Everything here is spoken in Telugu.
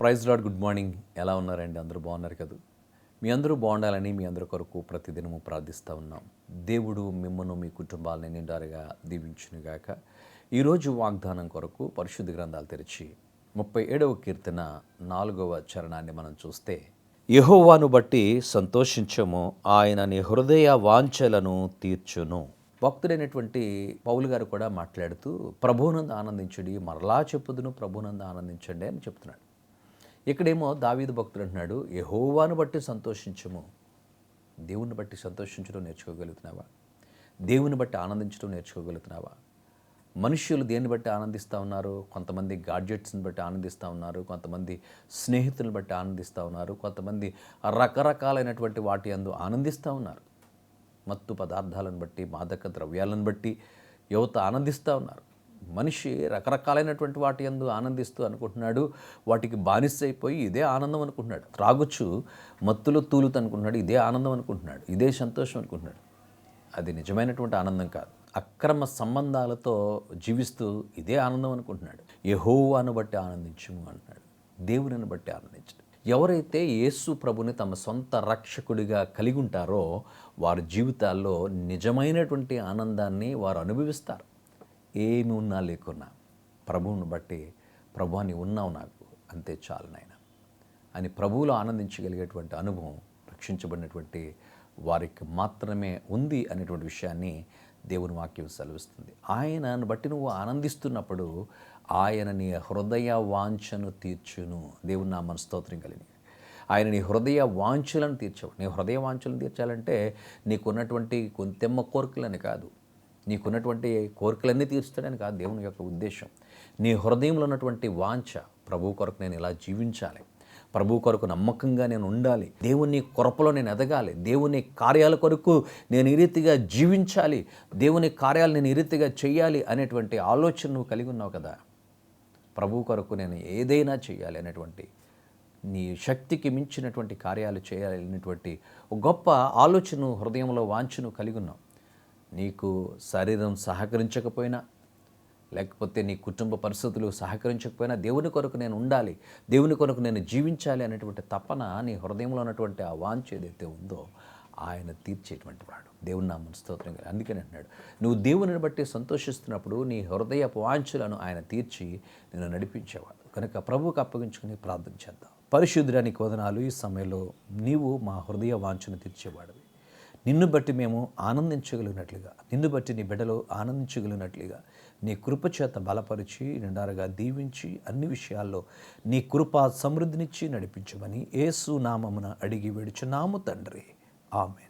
Praise lord good morning. ఎలా ఉన్నారండి? అందరూ బాగున్నారు కదా? మీ అందరూ బాగుండాలని మీ అందరి కొరకు ప్రతిదినము ప్రార్థిస్తూ ఉన్నాం. దేవుడు మిమ్మను మీ కుటుంబాలని నిండారుగా దీవించునుగాక. ఈరోజు వాగ్దానం కొరకు పరిశుద్ధ గ్రంథాలు తెరిచి ముప్పై ఏడవ కీర్తన నాలుగవ చరణాన్ని మనం చూస్తే యహోవాను బట్టి సంతోషించము ఆయన నీ హృదయ వాంఛలను తీర్చును. భక్తుడైనటువంటి పౌలు గారు కూడా మాట్లాడుతూ ప్రభునంద ఆనందించండి మరలా చెప్పుదును ప్రభునంద ఆనందించండి అని చెప్తున్నాడు. ఇక్కడేమో దావీదు భక్తుడు అంటున్నాడు యహోవాను బట్టి సంతోషించము. దేవుని బట్టి సంతోషించడం నేర్చుకోగలుగుతున్నావా? దేవుని బట్టి ఆనందించడం నేర్చుకోగలుగుతున్నావా? మనుష్యులు దేన్ని బట్టి ఆనందిస్తూ ఉన్నారు? కొంతమంది గాడ్జెట్స్ని బట్టి ఆనందిస్తూ ఉన్నారు కొంతమంది స్నేహితులను బట్టి ఆనందిస్తూ ఉన్నారు కొంతమంది రకరకాలైనటువంటి వాటి అందు ఆనందిస్తూ ఉన్నారు. మత్తు పదార్థాలను బట్టి మాదక ద్రవ్యాలను బట్టి యువత ఆనందిస్తూ ఉన్నారు. మనిషి రకరకాలైనటువంటి వాటి ఎందు ఆనందిస్తూ అనుకుంటున్నాడు వాటికి బానిస అయిపోయి ఇదే ఆనందం అనుకుంటున్నాడు. త్రాగుచ్చు మత్తులో తూలుతూ అనుకుంటున్నాడు ఇదే ఆనందం అనుకుంటున్నాడు ఇదే సంతోషం అనుకుంటున్నాడు. అది నిజమైనటువంటి ఆనందం కాదు. అక్రమ సంబంధాలతో జీవిస్తూ ఇదే ఆనందం అనుకుంటున్నాడు. యహోవాను బట్టి ఆనందించము అంటున్నాడు. దేవునిని బట్టి ఆనందించడు. ఎవరైతే యేసు ప్రభుని తమ సొంత రక్షకుడిగా కలిగి ఉంటారో వారి జీవితాల్లో నిజమైనటువంటి ఆనందాన్ని వారు అనుభవిస్తారు. ఏమి ఉన్నా లేకున్నా ప్రభువుని బట్టి ప్రభు అని ఉన్నావు నాకు అంతే చాలు నాయన అని ప్రభువులో ఆనందించగలిగేటువంటి అనుభవం రక్షించబడినటువంటి వారికి మాత్రమే ఉంది అనేటువంటి విషయాన్ని దేవుని వాక్యం సెలవిస్తుంది. ఆయనను బట్టి నువ్వు ఆనందిస్తున్నప్పుడు ఆయన నీ హృదయ వాంఛను తీర్చును. దేవుని నా మన స్తోత్రం కలిగి. ఆయన నీ హృదయ వాంఛలను తీర్చవు. నీ హృదయ వాంఛలను తీర్చాలంటే నీకున్నటువంటి కొంతెమ్మ కోరికలని కాదు. నీకున్నటువంటి కోరికలన్నీ తీర్చుతాడని కాదు దేవుని యొక్క ఉద్దేశం. నీ హృదయంలో ఉన్నటువంటి వాంఛ ప్రభు కొరకు నేను ఇలా జీవించాలి. ప్రభు కొరకు నమ్మకంగా నేను ఉండాలి. దేవుని కొరపలో నేను ఎదగాలి. దేవుని కార్యాల కొరకు నేను ఈ రీతిగా జీవించాలి. దేవుని కార్యాలు నేను ఈ రీతిగా చేయాలి అనేటువంటి ఆలోచన నువ్వు కలిగి ఉన్నావు కదా. ప్రభు కొరకు నేను ఏదైనా చేయాలి అనేటువంటి నీ శక్తికి మించినటువంటి కార్యాలు చేయాలి అనేటువంటి ఒక గొప్ప ఆలోచన హృదయంలో వాంఛను కలిగి ఉన్నావు. నీకు శరీరం సహకరించకపోయినా లేకపోతే నీ కుటుంబ పరిస్థితులు సహకరించకపోయినా దేవుని కొరకు నేను ఉండాలి దేవుని కొరకు నేను జీవించాలి అనేటువంటి తపన నీ హృదయంలో ఉన్నటువంటి ఆ వాంఛ ఏదైతే ఉందో ఆయన తీర్చేటువంటి వాడు. దేవుని నా మనస్తోత్రం అందుకని అంటున్నాడు నువ్వు దేవుని బట్టి సంతోషిస్తున్నప్పుడు నీ హృదయ వాంఛలను ఆయన తీర్చి నేను నడిపించేవాడు. కనుక ప్రభువుకు అప్పగించుకుని ప్రార్థన చేద్దాం. పరిశుద్ధుడానికి వదనాలు. ఈ సమయంలో నీవు మా హృదయ వాంఛను తీర్చేవాడివి. నిన్ను బట్టి మేము ఆనందించగలిగినట్లుగా నిన్ను బట్టి నీ బిడ్డలో ఆనందించగలిగినట్లుగా నీ కృప చేత బలపరిచి నిండారుగా దీవించి అన్ని విషయాల్లో నీ కృప సమృద్ధినిచ్చి నడిపించమని ఏసు నామమున అడిగి వేడుచున్నాము తండ్రి. ఆమె